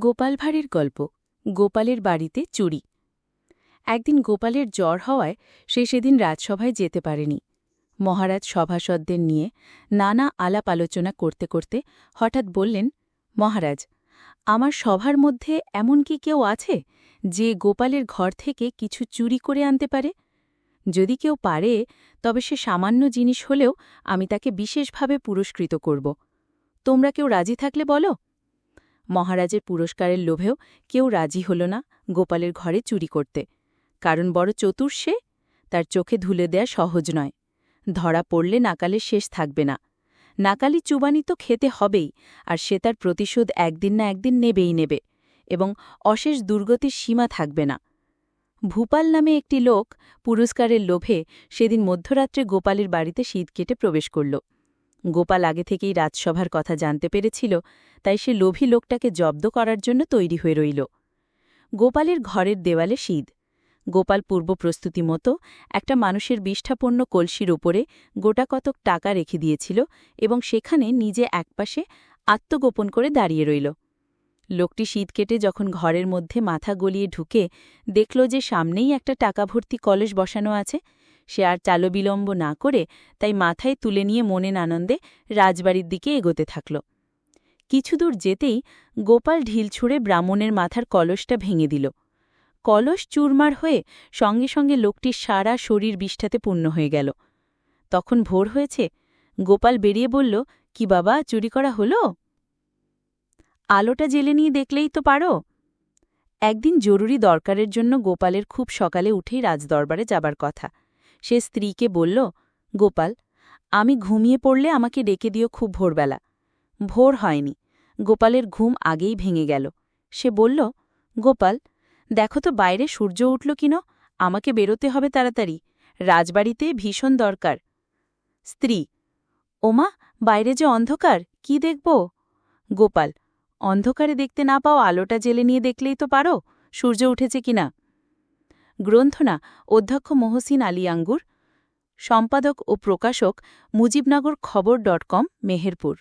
গোপাল ভাঁড়ের গল্প, গোপালের বাড়িতে চুরি। একদিন গোপালের জ্বর হওয়ায় সে সেদিন রাজসভায় যেতে পারেনি। মহারাজ সভাসদদের নিয়ে নানা আলাপ আলোচনা করতে করতে হঠাৎ বললেন, মহারাজ, আমার সভার মধ্যে এমন কি কেউ আছে যে গোপালের ঘর থেকে কিছু চুরি করে আনতে পারে? যদি কেউ পারে, তবে সে সামান্য জিনিস হলেও আমি তাকে বিশেষভাবে পুরস্কৃত করব। তোমরা কেউ রাজি থাকলে বলো? মহারাজের পুরস্কারের লোভেও কেউ রাজি হল না গোপালের ঘরে চুরি করতে। কারণ বড় চতুর সে, তার চোখে ধুলে দেয়া সহজ নয়। ধরা পড়লে নাকালের শেষ থাকবে না। নাকালি চুবানি তো খেতে হবেই, আর সে তার প্রতিশোধ একদিন না একদিন নেবেই নেবে, এবং অশেষ দুর্গতির সীমা থাকবে না। ভূপাল নামে একটি লোক পুরস্কারের লোভে সেদিন মধ্যরাত্রে গোপালের বাড়িতে শীত কেটে প্রবেশ করল। গোপাল আগে থেকেই রাজসভার কথা জানতে পেরেছিল, তাই সে লোভী লোকটাকে জব্দ করার জন্য তৈরি হয়ে রইল। গোপালের ঘরের দেওয়ালে শীত। গোপাল পূর্ব প্রস্তুতি মতো একটা মানুষের বিষ্ঠাপন্ন কলসির ওপরে গোটা কতক টাকা রেখে দিয়েছিল এবং সেখানে নিজে একপাশে আত্মগোপন করে দাঁড়িয়ে রইল। লোকটি শীত কেটে যখন ঘরের মধ্যে মাথা গলিয়ে ঢুকে দেখল যে সামনেই একটা টাকা ভর্তি কলস বসানো আছে সে আর চালবিলম্ব না করে তাই মাথায় তুলে নিয়ে মনের আনন্দে রাজবাড়ির দিকে এগোতে থাকল। কিছুদূর যেতেই গোপাল ঢিল ছুঁড়ে ব্রাহ্মণের মাথার কলসটা ভেঙে দিল। কলস চুরমার হয়ে সঙ্গে সঙ্গে লোকটির সারা শরীর বিষ্ঠাতে পূর্ণ হয়ে গেল। তখন ভোর হয়েছে। গোপাল বেরিয়ে বলল, কি বাবা, চুরি করা হলো? আলোটা জেলে নিয়ে দেখলেই তো পারো। একদিন জরুরি দরকারের জন্য গোপালের খুব সকালে উঠেই রাজদরবারে যাবার কথা। সে স্ত্রীকে বলল, গোপাল, আমি ঘুমিয়ে পড়লে আমাকে ডেকে দিও খুব ভোরবেলা। ভোর হয়নি। গোপালের ঘুম আগেই ভেঙে গেল। সে বলল, গোপাল, দেখো তো বাইরে সূর্য উঠল কিনো, আমাকে বেরোতে হবে তাড়াতাড়ি। রাজবাড়িতে ভীষণ দরকার। স্ত্রী, ওমা, বাইরে যে অন্ধকার, কি দেখব? গোপাল, অন্ধকারে দেখতে না পাও আলোটা জেলে নিয়ে দেখলেই তো পারো, সূর্য উঠেছে কিনা। গ্রন্থনা অধ্যক্ষ মহসিন আলী আঙ্গুর সম্পাদক ও প্রকাশক মুজিবনগর খবর ডট কম মেহেরপুর।